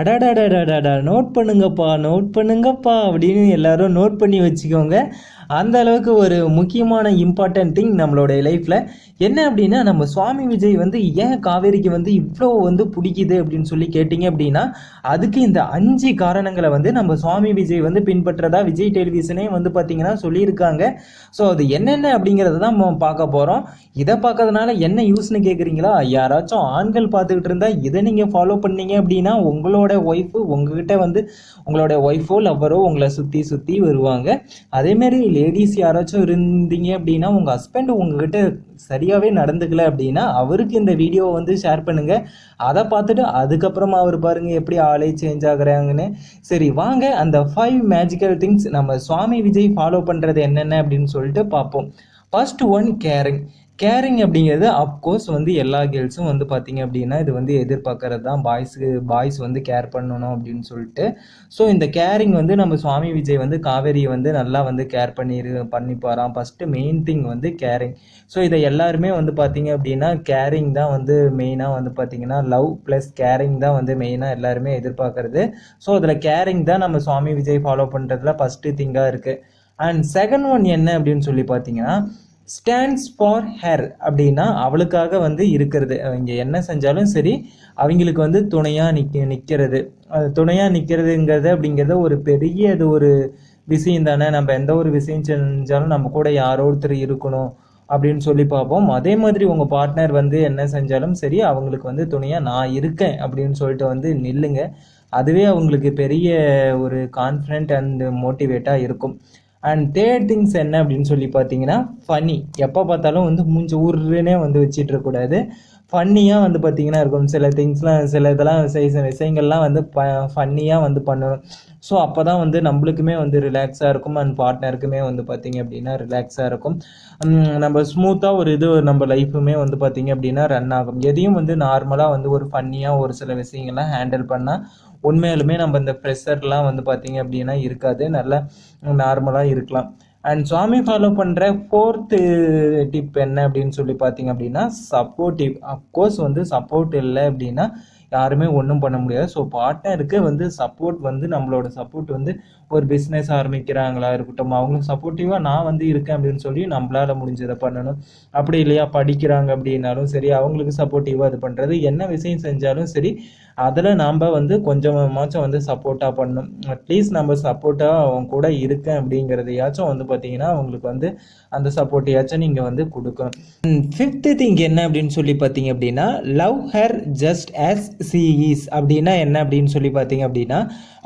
அடாடாடாடாடா நோட் பண்ணுங்கப்பா நோட் பண்ணுங்கப்பா அப்படின்னு எல்லாரும் நோட் பண்ணி வச்சுக்கோங்க. அந்த அளவுக்கு ஒரு முக்கியமான இம்பார்ட்டன்ட் திங் நம்மளுடைய லைஃப்பில் என்ன அப்படின்னா நம்ம சுவாமி விஜய் வந்து ஏன் காவேரிக்கு வந்து இவ்வளோ வந்து பிடிக்குது அப்படின்னு சொல்லி கேட்டிங்க அப்படின்னா அதுக்கு இந்த அஞ்சு காரணங்களை வந்து நம்ம சுவாமி விஜய் வந்து பின்பற்றதா விஜய் டெலிவிஷனே வந்து பார்த்திங்கன்னா சொல்லியிருக்காங்க. ஸோ அது என்னென்ன அப்படிங்கிறத தான் நம்ம பார்க்க போகிறோம் இதை பார்க்கறதுனால என்ன யூஸ்னு கேட்குறீங்களா யாராச்சும் ஆண்கள் பார்த்துக்கிட்டு இருந்தால் இதை நீங்கள் ஃபாலோ பண்ணீங்க அப்படின்னா உங்களோட ஒய்ஃபு உங்ககிட்ட வந்து உங்களோட ஒய்ஃபோ லவ்வரோ உங்களை சுற்றி சுற்றி வருவாங்க. அதேமாரி லேடிஸ் யாராச்சும் இருந்தீங்க அப்படின்னா உங்கள் ஹஸ்பண்ட் உங்ககிட்ட சரியாகவே நடந்துக்கல அப்படின்னா அவருக்கு இந்த வீடியோவை வந்து ஷேர் பண்ணுங்கள் அதை பார்த்துட்டு அதுக்கப்புறமா அவர் பாருங்கள் எப்படி ஆளே சேஞ்ச் ஆகுறாங்கன்னு. சரி வாங்க அந்த ஃபைவ் மேஜிக்கல் திங்ஸ் நம்ம சுவாமி விஜய் ஃபாலோ பண்ணுறது என்னென்ன அப்படின்னு சொல்லிட்டு பார்ப்போம். ஃபர்ஸ்ட் ஒன் கேரிங் கேரிங் அப்படிங்கிறது அப்கோர்ஸ் வந்து எல்லா கேர்ள்ஸும் வந்து பார்த்தீங்க அப்படின்னா இது வந்து எதிர்பார்க்கறது தான். பாய்ஸுக்கு பாய்ஸ் வந்து கேர் பண்ணணும் அப்படின்னு சொல்லிட்டு. ஸோ இந்த கேரிங் வந்து நம்ம சுவாமி விஜய் வந்து காவேரியை வந்து நல்லா வந்து கேர் பண்ணிரு பண்ணிப்பாராம். ஃபஸ்ட்டு மெயின் திங் வந்து கேரிங் ஸோ இதை எல்லாருமே வந்து பார்த்தீங்க அப்படின்னா கேரிங் தான் வந்து மெயினாக வந்து பார்த்தீங்கன்னா லவ் ப்ளஸ் கேரிங் தான் வந்து மெயினாக எல்லாருமே எதிர்பார்க்கறது. ஸோ அதில் கேரிங் தான் நம்ம சுவாமி விஜய் ஃபாலோ பண்ணுறதுல ஃபஸ்ட்டு திங்காக இருக்குது அண்ட் செகண்ட் ஒன் என்ன அப்படின்னு சொல்லி பார்த்தீங்கன்னா ஸ்டாண்ட்ஸ் ஃபார் ஹேர் அப்படின்னா அவளுக்காக வந்து இருக்கிறது. அவங்க என்ன செஞ்சாலும் சரி அவங்களுக்கு வந்து துணையாக நிற்க நிற்கிறது அது துணையாக நிற்கிறதுங்கிறது அப்படிங்கிறது ஒரு பெரிய அது ஒரு விஷயம் தானே. நம்ம எந்த ஒரு விஷயம் செஞ்சாலும் நம்ம கூட யாரோ ஒருத்தர் இருக்கணும் அப்படின்னு சொல்லி பார்ப்போம். அதே மாதிரி உங்கள் பார்ட்னர் வந்து என்ன செஞ்சாலும் சரி அவங்களுக்கு வந்து துணையாக நான் இருக்கேன் அப்படின்னு சொல்லிட்டு வந்து நில்லுங்க. அதுவே அவங்களுக்கு பெரிய ஒரு கான்ஃபிடென்ட் அண்ட் மோட்டிவேட்டாக இருக்கும். அண்ட் தேர்ட் திங்ஸ் என்ன அப்படின்னு சொல்லி பார்த்தீங்கன்னா ஃபனி எப்போ பார்த்தாலும் வந்து மூஞ்சி ஊருன்னே வந்து வச்சிட்ருக்கக்கூடாது ஃபன்னியாக வந்து பார்த்தீங்கன்னா இருக்கும். சில திங்ஸ்லாம் சில இதெல்லாம் விஷய விஷயங்கள்லாம் வந்து ப ஃபன்னியாக வந்து பண்ணணும். ஸோ அப்போ தான் வந்து நம்மளுக்குமே வந்து ரிலாக்ஸாக இருக்கும். அண்ட் பார்ட்னருக்குமே வந்து பார்த்தீங்க அப்படின்னா ரிலாக்ஸாக இருக்கும். நம்ம ஸ்மூத்தாக ஒரு இது நம்ம லைஃபுமே வந்து பார்த்தீங்க அப்படின்னா ரன் ஆகும். எதையும் வந்து நார்மலாக வந்து ஒரு ஃபன்னியாக ஒரு சில விஷயங்கள்லாம் ஹேண்டில் பண்ணால் உண்மையிலுமே நம்ம இந்த ப்ரெஷர்லாம் வந்து பார்த்தீங்க அப்படின்னா இருக்காது. நல்லா நார்மலாக இருக்கலாம். அண்ட் சுவாமி ஃபாலோ பண்ணுற ஃபோர்த்து டிப் என்ன அப்படின்னு சொல்லி பார்த்தீங்க அப்படின்னா சப்போர்ட்டிவ் அஃப்கோர்ஸ் வந்து சப்போர்ட் இல்லை அப்படின்னா யாருமே ஒன்றும் பண்ண முடியாது. ஸோ பார்ட்னருக்கு வந்து சப்போர்ட் வந்து நம்மளோட சப்போர்ட் வந்து ஒரு பிஸ்னஸ் ஆரம்பிக்கிறாங்களா இருக்கட்டும் அவங்களுக்கு சப்போர்ட்டிவாக நான் வந்து இருக்கேன் அப்படின்னு சொல்லி நம்மளால முடிஞ்சதை பண்ணணும். அப்படி இல்லையா படிக்கிறாங்க அப்படின்னாலும் சரி அவங்களுக்கு சப்போர்ட்டிவாக இது பண்ணுறது என்ன விஷயம் செஞ்சாலும் சரி அதில் நாம் வந்து கொஞ்சமாச்சும் வந்து சப்போர்ட்டாக பண்ணணும். அட்லீஸ்ட் நம்ம சப்போர்ட்டாக அவங்க கூட இருக்கேன் அப்படிங்கிறதையாச்சும் வந்து பார்த்தீங்கன்னா அவங்களுக்கு வந்து அந்த சப்போர்ட்டையாச்சும் நீங்கள் வந்து கொடுக்கணும். ஃபிஃப்த்து திங் என்ன அப்படின்னு சொல்லி பார்த்தீங்க அப்படின்னா love her just as she is அப்படின்னா என்ன அப்படின்னு சொல்லி பார்த்தீங்க அப்படின்னா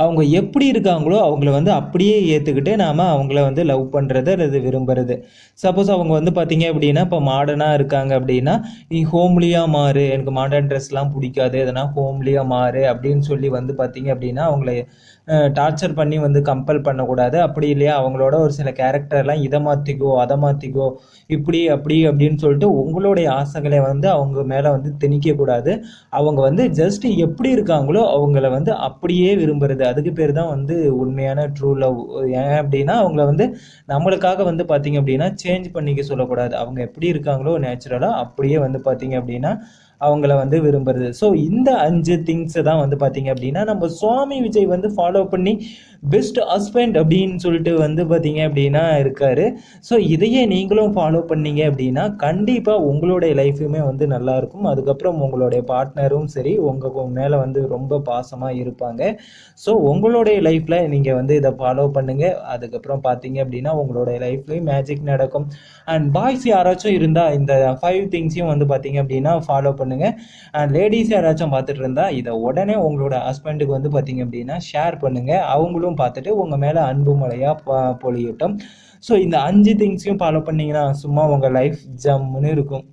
அவங்க எப்படி இருக்காங்களோ அவங்கள வந்து அப்படியே ஏற்றுக்கிட்டு நாம் அவங்கள வந்து லவ் பண்ணுறது அல்லது விரும்புறது. சப்போஸ் அவங்க வந்து பார்த்தீங்க அப்படின்னா இப்போ மாடர்னாக இருக்காங்க அப்படின்னா நீ ஹோம்லியாக மாறு எனக்கு மாடர்ன் ட்ரெஸ்லாம் பிடிக்காது எதனா ஹோம்லியாக மாறு அப்படின்னு சொல்லி வந்து பார்த்தீங்க அப்படின்னா அவங்கள டார்ச்சர் பண்ணி வந்து கம்பல் பண்ணக்கூடாது. அப்படி இல்லையா? அவங்களோட ஒரு சில கேரக்டர்லாம் இதை மாற்றிக்கோ அதை மாற்றிக்கோ இப்படி அப்படி அப்படின்னு சொல்லிட்டு உங்களுடைய ஆசைகளை வந்து அவங்க மேலே வந்து திணிக்கக்கூடாது. அவங்க வந்து ஜஸ்ட் எப்படி இருக்காங்களோ அவங்கள வந்து அப்படியே விரும்புறது. அதுக்கு பேர் தான் வந்து உண்மையான ட்ரூ லவ் ஏன் அப்படின்னா அவங்கள வந்து நம்மளுக்காக வந்து பார்த்தீங்க அப்படின்னா சேஞ்ச் பண்ணிக்க சொல்லக்கூடாது. அவங்க எப்படி இருக்காங்களோ நேச்சுரலாக அப்படியே வந்து பார்த்தீங்க அப்படின்னா அவங்கள வந்து விரும்புறது. ஸோ இந்த அஞ்சு திங்ஸை தான் வந்து பார்த்தீங்க அப்படின்னா நம்ம சுவாமி விஜய் வந்து ஃபாலோ பண்ணி பெஸ்ட் ஹஸ்பண்ட் அப்படின்னு சொல்லிட்டு வந்து பார்த்தீங்க அப்படின்னா இருக்காரு. ஸோ இதையே நீங்களும் ஃபாலோ பண்ணீங்க அப்படின்னா கண்டிப்பாக உங்களுடைய லைஃபுமே வந்து நல்லாயிருக்கும் அதுக்கப்புறம் உங்களுடைய பார்ட்னரும் சரி உங்கள் மேலே வந்து ரொம்ப பாசமாக இருப்பாங்க. ஸோ உங்களுடைய லைஃப்பில் நீங்கள் வந்து இதை ஃபாலோ பண்ணுங்கள் அதுக்கப்புறம் பார்த்தீங்க அப்படின்னா உங்களுடைய லைஃப்லேயும் மேஜிக் நடக்கும். அண்ட் பாய்ஸ் யாராச்சும் இருந்தால் இந்த ஃபைவ் திங்ஸையும் வந்து பார்த்தீங்க அப்படின்னா ஃபாலோ பண்ணி பண்ணுங்கள் அண்ட் லேடிஸ் யாராச்சும் பார்த்துட்டு இருந்தால் இதை உடனே உங்களோட ஹஸ்பண்டுக்கு வந்து பார்த்தீங்க அப்படின்னா ஷேர் பண்ணுங்கள் அவங்களும் பார்த்துட்டு உங்கள் மேலே அன்பு மழையாக பொழியட்டும். ஸோ இந்த அஞ்சு திங்ஸையும் ஃபாலோ பண்ணீங்கன்னா சும்மா உங்கள் லைஃப் ஜம்முன்னு இருக்கும்.